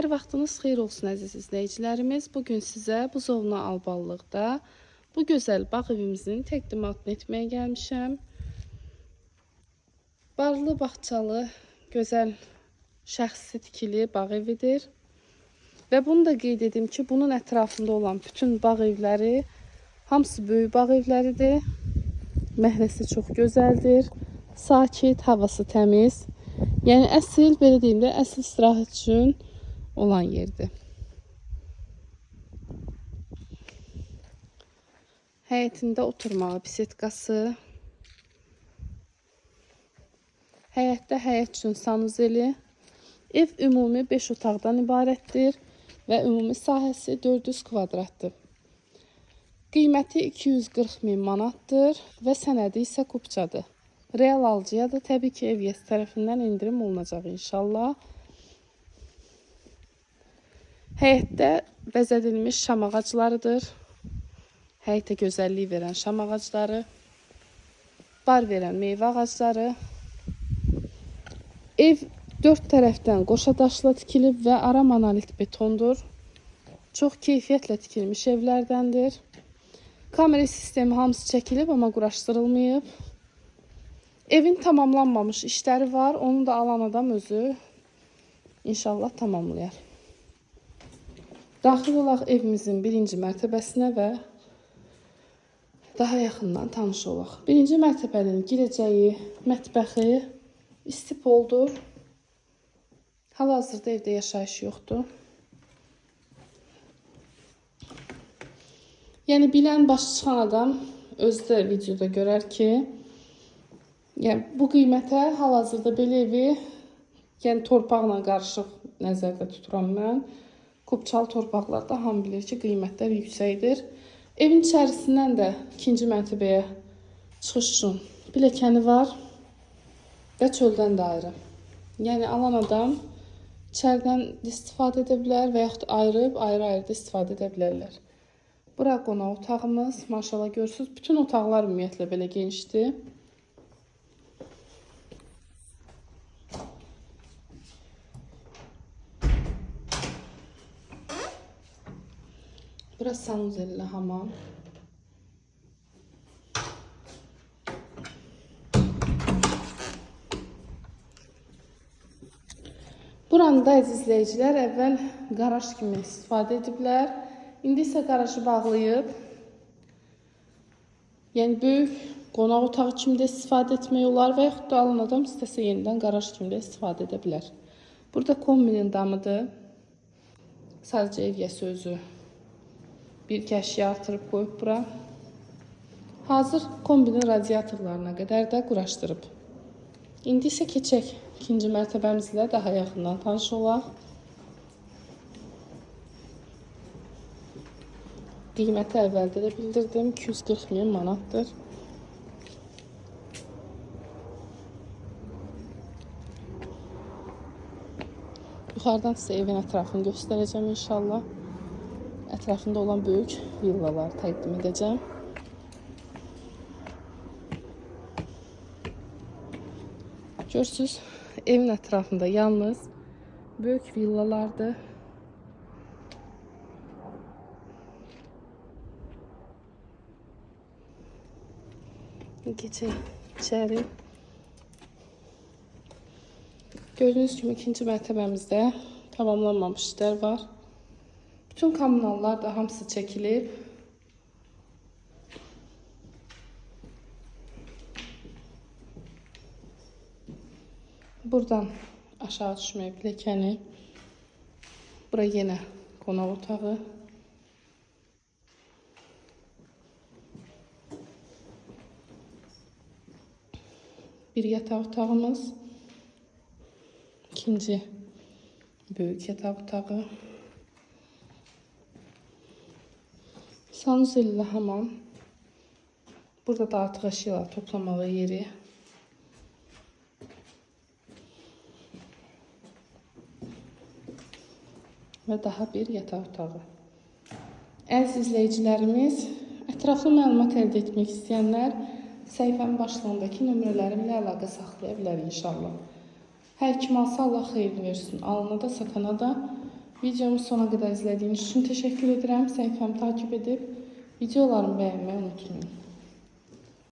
Hər vaxtınız xeyir olsun əziz izləyicilərimiz. Bu gün sizə Buzovna Alballıqda bu gözəl bağ evimizin təqdimatını etməyə gəlmişəm. Barlı, bağçalı, gözəl şəxsi tikili bağ evidir. Və bunu da qeyd edim ki, bunun ətrafında olan bütün bağ evləri hamısı böyük bağ evləridir. Məhrəsi çox gözəldir. Sakit, havası təmiz. Yəni əsl belə deyim də, əsl istirahət üçün olan yerdir. Həyətində oturmağı bisetkası. Həyətdə həyət üçün sanuzeli. Ev ümumi 5 otaqdan ibarətdir və ümumi sahəsi 400 kvadratdır. Qiyməti 240 min manatdır və sənədi isə kupçadır. Real alıcıya da təbii ki, ev yəsi tərəfindən indirim olunacaq inşallah. Həyətdə bəzədilmiş şam ağaclarıdır. Həyətə gözəllik verən şam ağacları, bar verən meyvə ağacları. Ev dörd tərəfdən qoşa daşla tikilib və ara monolit betondur. Çox keyfiyyətlə tikilmiş evlərdəndir. Kamera sistemi hamısı çəkilib, amma quraşdırılmayıb. Evin tamamlanmamış işləri var. Onu da alan adam özü inşallah tamamlayar. Daxil olaq evimizin birinci mərtəbəsinə və daha yaxından tanış olaq. Birinci mərtəbənin girəcəyi, mətbəxi istipoldur. Hal-hazırda evdə yaşayış yoxdur. Yəni bilən başı çıxan adam özü də videoda görər ki, yəni bu qiymətə hal-hazırda belə evi yəni torpaqla qarışıq nəzərdə tuturam mən. Kupçalı torpaqlarda hamı bilir ki, qiymətlər yüksəkdir. Evin içərisindən də ikinci mərtəbəyə çıxış üçün pilləkəni var və çöldən də ayrı. Yəni alan adam içəridən də istifadə edə bilər və yaxud ayırıb ayrı-ayrı da istifadə edə bilərlər. Bura qonaq otağımız. Maşallah görürsüz, bütün otaqlar ümumiyyətlə belə genişdir. Bura sanuzelli hamam. Buranı da əziz izləyicilər əvvəl qaraj kimi istifadə ediblər. İndi isə qarajı bağlayıb, yəni böyük qonaq otağı kimi də istifadə etmək olar və yaxud da alan adam istəsə yenidən qaraj kimi də istifadə edə bilər. Burada kombinin damıdır. Sadəcə ev yəsi özü bir kəşyə artırıb qoyub bura. Hazır kombinin radiatorlarına qədər də quraşdırıb. İndi isə keçək ikinci mərtəbəmizlə daha yaxından tanış olaq. Qiyməti əvvəldə də bildirdim. 240 min manatdır. Yuxarıdan sizə evin ətrafını göstərəcəm inşallah. Ətrafında olan böyük villaları təqdim edəcəm. Görürsüz, evin ətrafında yalnız böyük villalardır. Geçelim içeri. Gördüğünüz gibi ikinci mərtəbəmizdə tamamlanmamış işlər var. Bütün kommunallar da hamısı çəkilib. Buradan aşağı düşmək pilləkəni. Bura yenə qonaq otağı. Bir yatak otağımız. ikinci büyük yatak otağı. Sanuzelli hamam. Burada da artıq əşyalar toplamağı yeri. Və daha bir yataq otağı. Əziz izləyicilərimiz, ətraflı məlumat əldə etmək istəyənlər səhifənin başlarındakı nömrələrimlə əlaqə saxlaya bilər inşallah. Hər kim alsa Allah xeyrini versin. Alına da satana da Videomu sona qədər izlədiyiniz üçün təşəkkür edirəm. Səhifəmi takip edib videolarımı bəyənməyi unutmayın.